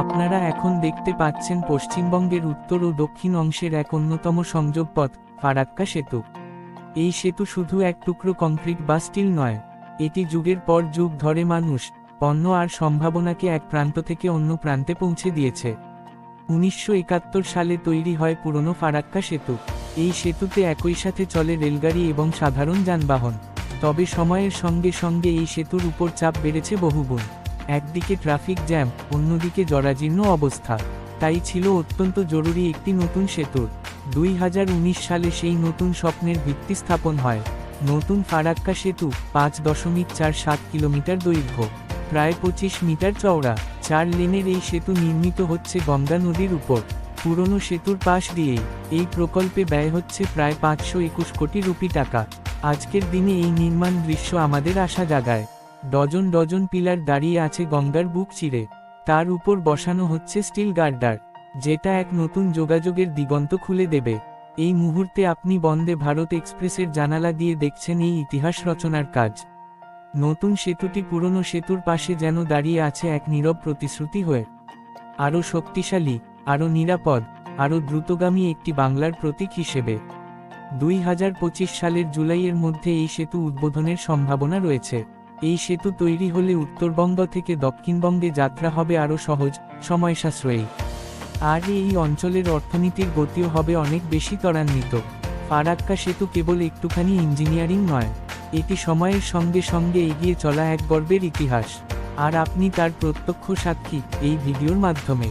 আপনারা এখন দেখতে পাচ্ছেন পশ্চিমবঙ্গের উত্তর ও দক্ষিণ অংশের এক অন্যতম সংযোগ পথ, ফারাক্কা সেতু। এই সেতু শুধু এক টুকরো কংক্রিট বা স্টিল নয়, এটি যুগের পর যুগ ধরে মানুষ, পণ্য আর সম্ভাবনাকে এক প্রান্ত থেকে অন্য প্রান্তে পৌঁছে দিয়েছে। উনিশশো একাত্তর সালে তৈরি হয় পুরনো ফারাক্কা সেতু। এই সেতুতে একই সাথে চলে রেলগাড়ি এবং সাধারণ যানবাহন। তবে সময়ের সঙ্গে সঙ্গে এই সেতুর উপর চাপ বেড়েছে বহুগুণ। একদিকে ট্রাফিক জ্যাম, অন্যদিকে জরাজীর্ণ অবস্থা। তাই ছিল অত্যন্ত জরুরি একটি নতুন সেতুর। দুই হাজার উনিশ সালে সেই নতুন স্বপ্নের ভিত্তি স্থাপন হয়। নতুন ফারাক্কা সেতু, পাঁচ দশমিক চার সাত কিলোমিটার দৈর্ঘ্য, প্রায় পঁচিশ মিটার চওড়া। চার লেনের এই সেতু নির্মিত হচ্ছে গঙ্গা নদীর উপর। পুরনো সেতুর পাশ দিয়েই। এই প্রকল্পে ব্যয় হচ্ছে প্রায় পাঁচশো একুশ কোটি রুপি টাকা। আজকের দিনে এই নির্মাণ দৃশ্য আমাদের আশা জাগায়। ডজন ডজন পিলার দাঁড়িয়ে আছে গঙ্গার বুক চিরে। তার উপর বসানো হচ্ছে স্টিল গার্ডার, যেটা এক নতুন যোগাযোগের দিগন্ত খুলে দেবে। এই মুহূর্তে আপনি বন্দে ভারত এক্সপ্রেসের জানালা দিয়ে দেখছেন এই ইতিহাস রচনার কাজ। নতুন সেতুটি পুরনো সেতুর পাশে যেন দাঁড়িয়ে আছে এক নীরব প্রতিশ্রুতি হয়ে। আরও শক্তিশালী, আরও নিরাপদ, আরও দ্রুতগামী একটি বাংলার প্রতীক হিসেবে। দুই হাজার পঁচিশ সালের জুলাইয়ের মধ্যে এই সেতু উদ্বোধনের সম্ভাবনা রয়েছে। এই সেতু তৈরি হলে উত্তরবঙ্গ থেকে দক্ষিণবঙ্গে যাত্রা হবে আরও সহজ সময় সাশ্রয়ী আর এই অঞ্চলের অর্থনীতির গতিও হবে অনেক বেশি ত্বরান্বিত। ফারাক্কা সেতু কেবল একটুখানি ইঞ্জিনিয়ারিং নয়, এটি সময়ের সঙ্গে সঙ্গে এগিয়ে চলা এক গর্বের ইতিহাস। আর আপনি তার প্রত্যক্ষ সাক্ষী এই ভিডিওর মাধ্যমে।